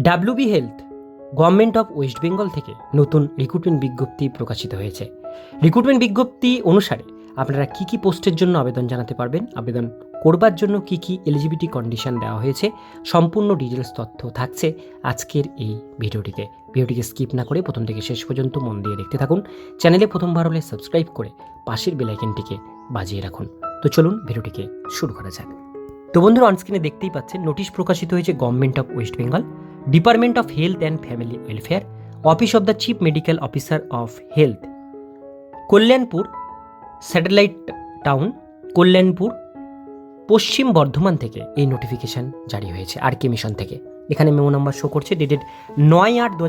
WB health government of West Bengal থেকে নতুন recruitment বিজ্ঞপ্তি প্রকাশিত হয়েছে। রিক্রুটমেন্ট বিজ্ঞপ্তি অনুসারে আপনারা কি কি পোস্টের জন্য আবেদন জানাতে পারবেন, আবেদন করবার জন্য কি কি এলিজিবিলিটি কন্ডিশন দেওয়া হয়েছে, সম্পূর্ণ ডিটেলস তথ্য থাকছে আজকের এই ভিডিওটিতে। ভিডিওটিকে স্কিপ না করে প্রথম থেকে শেষ পর্যন্ত মন দিয়ে দেখতে থাকুন। চ্যানেলে প্রথমবার হলে সাবস্ক্রাইব করে পাশের বেলাইকেনটিকে বাজিয়ে রাখুন। তো চলুন ভিডিওটিকে শুরু করা যাক। তো বন্ধুরা অনস্ক্রিনে দেখতেই পাচ্ছেন নোটিশ প্রকাশিত হয়েছে government of West Bengal department of health and family welfare office of the chief medical officer of health Kalyanpur satellite town Kalyanpur Paschim Bardhaman থেকে এই নোটিফিকেশান জারি হয়েছে আর কে মিশন থেকে। এখানে মেমো নাম্বার শো করছে ডেটেড নয় আট দু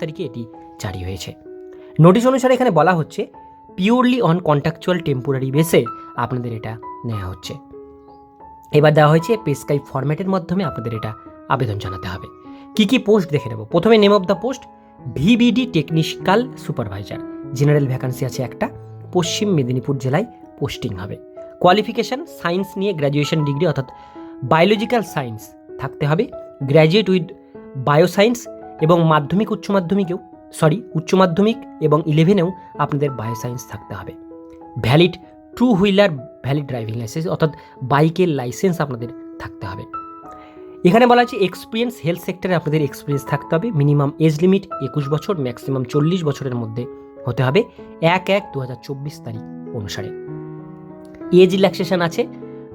তারিখে এটি জারি হয়েছে। নোটিশ অনুসারে এখানে বলা হচ্ছে পিওরলি অন কন্ট্রাকচুয়াল টেম্পোরারি বেসে আপনাদের এটা নেওয়া হচ্ছে। এবার দেওয়া হয়েছে প্রেসক্রাইব ফরম্যাটের মাধ্যমে আপনাদের এটা আবেদন জানাতে হবে। কি কি পোস্ট দেখে নেব? প্রথমে name of the post VBD technical supervisor general vacancy আছে একটা, পশ্চিম মেদিনীপুর জেলায় পোস্টিং হবে। কোয়ালিফিকেশান সায়েন্স নিয়ে গ্র্যাজুয়েশন ডিগ্রি অর্থাৎ বায়োলজিক্যাল সায়েন্স থাকতে হবে। গ্র্যাজুয়েট উইথ বায়োসায়েন্স এবং মাধ্যমিক, উচ্চ মাধ্যমিকেও সরি উচ্চ মাধ্যমিক এবং ইলেভেনেও আপনাদের বায়োসায়েন্স থাকতে হবে। Valid two wheeler valid driving licence অর্থাৎ বাইকের লাইসেন্স আপনাদের থাকতে হবে। এখানে বলা আছে এক্সপিরিয়েন্স হেলথ সেক্টরে আপনাদের এক্সপিরিয়েন্স থাকতে হবে। মিনিমাম এজ লিমিট একুশ বছর ম্যাক্সিমাম চল্লিশ বছরের মধ্যে হতে হবে এক এক দু তারিখ অনুসারে। এজ রিল্যাক্সেশন আছে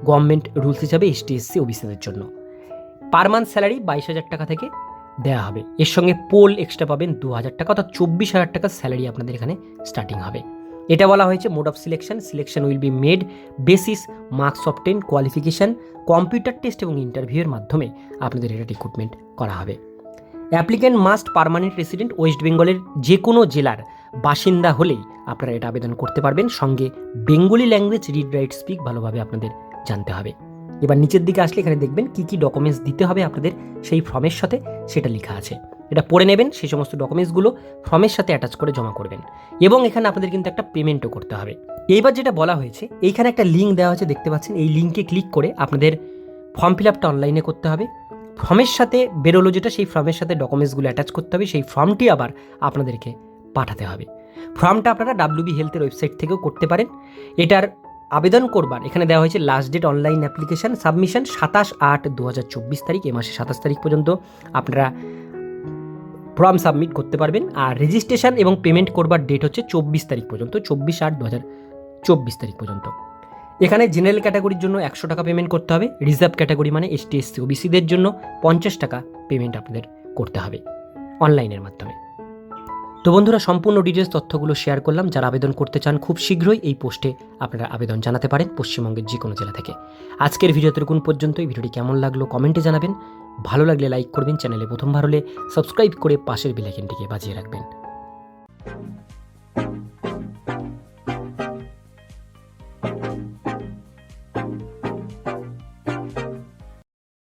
গভর্নমেন্ট রুলস হিসাবে এসটি এসসি ওবিসিদের জন্য। পার মান্থ স্যালারি বাইশ হাজার টাকা থেকে দেওয়া হবে। এর সঙ্গে পোল এক্সট্রা পাবেন দু হাজার টাকা অর্থাৎ চব্বিশ হাজার টাকা স্যালারি আপনাদের এখানে স্টার্টিং হবে। এটা বলা হয়েছে mode of selection selection will be made basis marks of ten qualification computer test এবং ইন্টারভিউয়ের মাধ্যমে আপনাদের এটা রিক্রুটমেন্ট করা হবে। Applicant must permanent resident West বেঙ্গলের যে কোনো জেলার বাসিন্দা হলেই আপনারা এটা আবেদন করতে পারবেন। সঙ্গে Bengali language read write speak ভালোভাবে আপনাদের জানতে হবে। এবার নিচের দিকে আসলে এখানে দেখবেন কী কী ডকুমেন্টস দিতে হবে আপনাদের সেই ফর্মের সাথে, সেটা লেখা আছে। এটা পড়ে নেবেন, সেই সমস্ত ডকুমেন্টসগুলো ফর্মের সাথে অ্যাটাচ করে জমা করবেন। এবং এখানে আপনাদের কিন্তু একটা পেমেন্টও করতে হবে। এইবার যেটা বলা হয়েছে, এইখানে একটা লিঙ্ক দেওয়া হয়েছে দেখতে পাচ্ছেন? এই লিঙ্কে ক্লিক করে আপনাদের ফর্ম ফিল আপটা অনলাইনে করতে হবে। ফর্মের সাথে বেরোলো যেটা, সেই ফর্মের সাথে ডকুমেন্টসগুলো অ্যাটাচ করতে হবে। সেই ফর্মটি আবার আপনাদেরকে পাঠাতে হবে। ফর্মটা আপনারা ডাব্লিউবি হেলথের ওয়েবসাইট থেকেও করতে পারেন। এটার আবেদন করবার, এখানে দেওয়া হয়েছে last date online application submission সাতাশ আট দু হাজার চব্বিশ তারিখ, এ মাসে সাতাশ তারিখ পর্যন্ত আপনারা ফর্ম সাবমিট করতে পারবেন। আর রেজিস্ট্রেশন এবং পেমেন্ট করবার ডেট হচ্ছে চব্বিশ তারিখ পর্যন্ত, চব্বিশ আট দু হাজার চব্বিশ তারিখ পর্যন্ত। এখানে জেনারেল ক্যাটাগরির জন্য একশো টাকা পেমেন্ট করতে হবে। রিজার্ভ ক্যাটাগরি মানে এসটি এসসি ওবিসিদের জন্য পঞ্চাশ টাকা পেমেন্ট আপনাদের করতে হবে অনলাইনের মাধ্যমে। তো বন্ধুরা, সম্পূর্ণ ডিটেলস তথ্যগুলো শেয়ার করলাম। যারা আবেদন করতে চান, খুব শীঘ্রই এই পোস্টে আপনারা আবেদন জানাতে পারেন পশ্চিমবঙ্গের যে কোনো জেলা থেকে। আজকের ভিডিওতে কোন পর্যন্ত এই ভিডিওটি কেমন লাগল কমেন্টে জানাবেন। ভালো লাগলে লাইক করবেন চ্যানেলে প্রথমবার হলে সাবস্ক্রাইব করে পাশের বেলাইকেনটিকে বাজিয়ে রাখবেন।